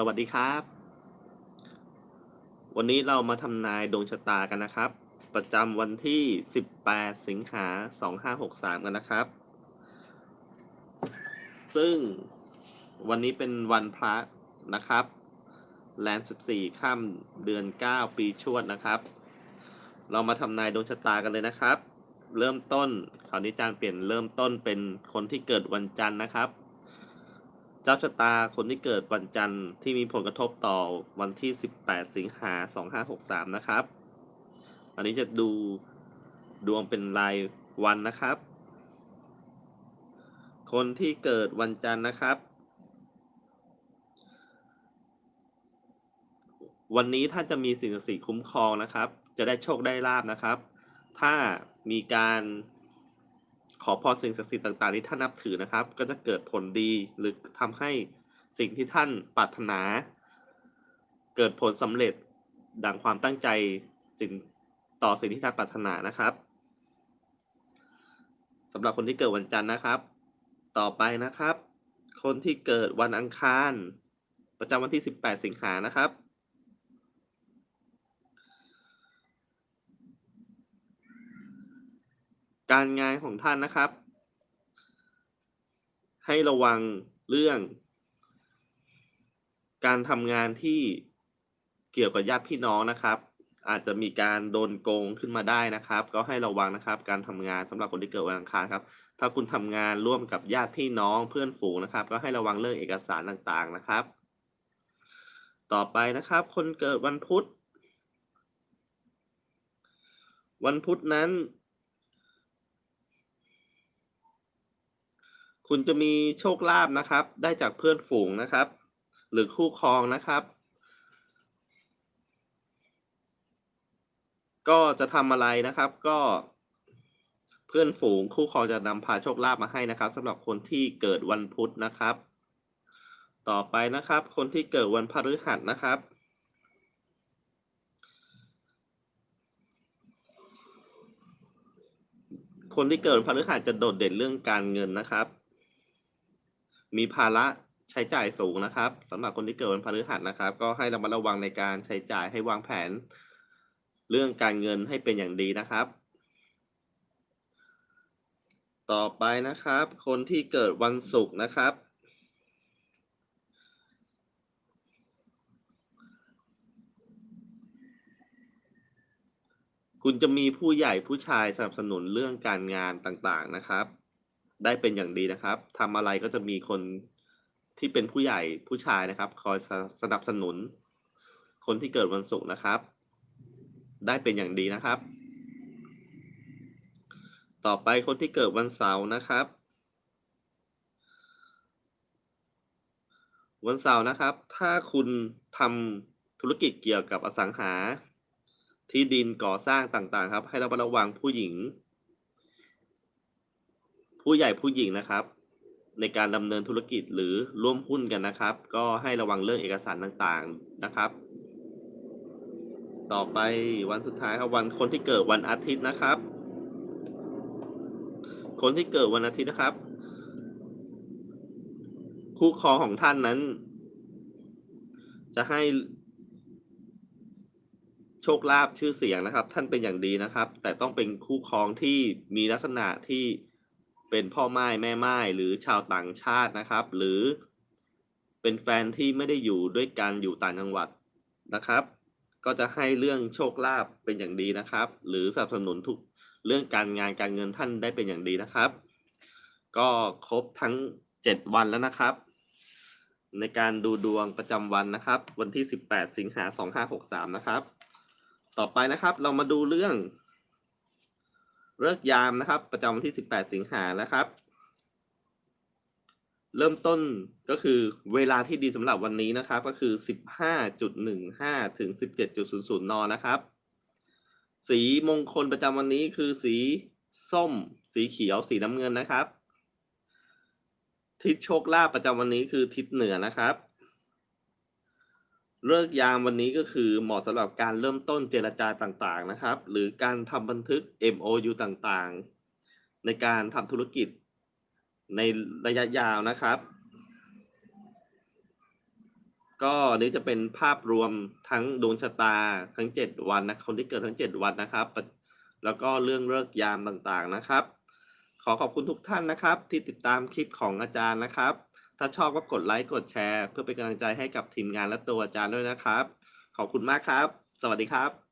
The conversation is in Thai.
สวัสดีครับ วันนี้เรามาทำนายดวงชะตากันนะครับ ประจำวันที่ 18 สิงหา 2563 กันนะครับ ซึ่งวันนี้เป็นวันพระนะครับ แรม 14 ค่ำเดือน 9 ปีชวดนะครับ เรามาทำนายดวงชะตากันเลยนะครับ เริ่มต้นคราวนี้จารย์เปลี่ยนเริ่มต้นเป็นคนที่เกิดวันจันทร์นะครับ เจ้าชะตาคนที่เกิดวันจันทร์ที่มีผลกระทบต่อวันที่ 18 สิงหา 2563 นะครับ อันนี้จะดูดวงเป็นรายวันนะครับ คนที่เกิดวันจันทร์นะครับ วันนี้ถ้าจะมีสิ่งศักดิ์สิทธิ์คุ้มครองนะครับ จะได้โชคได้ลาบนะครับ ถ้ามีการ พรสิ่งศักดิ์สิทธิ์ต่างๆที่ท่านนับถือนะครับ ก็จะเกิดผลดีหรือทำให้สิ่งที่ท่านปรารถนา เกิดผลสำเร็จดังความตั้งใจสิ่งต่อสิ่งที่ท่านปรารถนานะครับสำหรับคนที่เกิดวันจันทร์นะครับ ต่อไปนะครับ คนที่เกิดวันอังคาร ประจำวันที่ 18 สิงหานะครับ การงานของท่านนะครับ ให้ระวังเรื่อง การทำงานที่เกี่ยวกับญาติพี่น้องนะครับ อาจจะมีการโดนโกงขึ้นมาได้นะครับ ก็ให้ระวังนะครับ การทำงานสำหรับคนที่เกิดวันอังคารครับ ถ้าคุณทำงานร่วมกับญาติพี่น้องเพื่อนฝูงนะครับ ก็ให้ระวังเรื่องเอกสารต่างๆนะครับ ต่อไปนะครับ คนเกิดวันพุธ วันพุธนั้น คุณจะมีโชคลาภนะครับ ได้จากเพื่อนฝูงนะครับ หรือคู่ครองนะครับ ก็จะทำอะไรนะครับ ก็ เพื่อนฝูงคู่ครองจะนำพาโชคลาภมาให้นะครับสำหรับคนที่เกิดวันพุธนะครับ ต่อไปนะครับ คนที่เกิดวันพฤหัสนะครับคนที่เกิดวันพฤหัสจะโดดเด่นเรื่องการเงินนะครับ มีภาระใช้จ่ายสูงนะครับสำหรับคนที่เกิดวันพฤหัสนะครับ ก็ให้ระมัดระวังในการใช้จ่ายให้วางแผน เรื่องการเงินให้เป็นอย่างดีนะครับ ต่อไปนะครับ คนที่เกิดวันศุกร์นะครับ คุณจะมีผู้ใหญ่ผู้ชายสนับสนุนเรื่องการงานต่างๆนะครับ ได้เป็นอย่างดีนะครับทำอะไรก็จะมีคนที่เป็นผู้ใหญ่ผู้ชายนะครับ คอยสนับสนุน คนที่เกิดวันศุกร์นะครับ ได้เป็นอย่างดีนะครับ ต่อไปคนที่เกิดวันเสาร์นะครับ วันเสาร์นะครับ ถ้าคุณทำธุรกิจเกี่ยวกับอสังหา ที่ดินก่อสร้างต่างๆ ครับ ให้ระมัดระวังผู้หญิง ผู้ใหญ่ผู้หญิงนะครับ ในการดำเนินธุรกิจหรือร่วมหุ้นกันนะครับ ก็ให้ระวังเรื่องเอกสารต่างๆนะครับ ต่อไปวันสุดท้ายครับวันคนที่เกิดวันอาทิตย์นะครับ คนที่เกิดวันอาทิตย์นะครับ คู่ครองของท่านนั้น จะให้โชคลาภชื่อเสียงนะครับ ท่านเป็นอย่างดีนะครับ แต่ต้องเป็นคู่ครองที่มีลักษณะที่ เป็นพ่อไม้แม่ไม้หรือชาวต่างชาตินะครับ หรือเป็นแฟนที่ไม่ได้อยู่ด้วยกันอยู่ต่างจังหวัดนะครับ ก็จะให้เรื่องโชคลาภเป็นอย่างดีนะครับ หรือสนับสนุนทุกเรื่องการงานการเงินท่านได้เป็นอย่างดีนะครับ ก็ครบทั้ง 7 วันแล้วนะครับ ในการดูดวงประจำวันนะครับ วันที่ 18 สิงหา2563 นะครับ ต่อไปนะครับเรามาดูเรื่อง เลิกษ์ยามนะครับ ประจำวันที่ 18 สิงหานะครับ เริ่มต้นก็คือเวลาที่ดีสำหรับวันนี้นะครับ ก็คือ 15.15 ถึง 17.00 น นะครับ สีมงคลประจำวันนี้คือสีส้ม สีเขียว สีน้ำเงินนะครับ ทิศโชคลาภประจำวันนี้คือทิศเหนือนะครับ เลิกยามวันนี้ก็คือเหมาะสำหรับการเริ่มต้นเจรจาต่างๆนะครับ หรือการทำบันทึก MOU ต่างๆ ในการทำธุรกิจในระยะยาวนะครับ ก็นี่จะเป็นภาพรวมทั้งดวงชะตาทั้งเจ็ดวันนะคนที่เกิดทั้งเจ็ดวันนะครับ แล้วก็เรื่องเลิกยามต่างๆนะครับ ขอขอบคุณทุกท่านนะครับ ที่ติดตามคลิปของอาจารย์นะครับ ถ้าชอบก็กดไลค์กดแชร์ เพื่อเป็นกำลังใจให้กับทีมงานและตัวอาจารย์ด้วยนะครับ ขอบคุณมากครับ สวัสดีครับ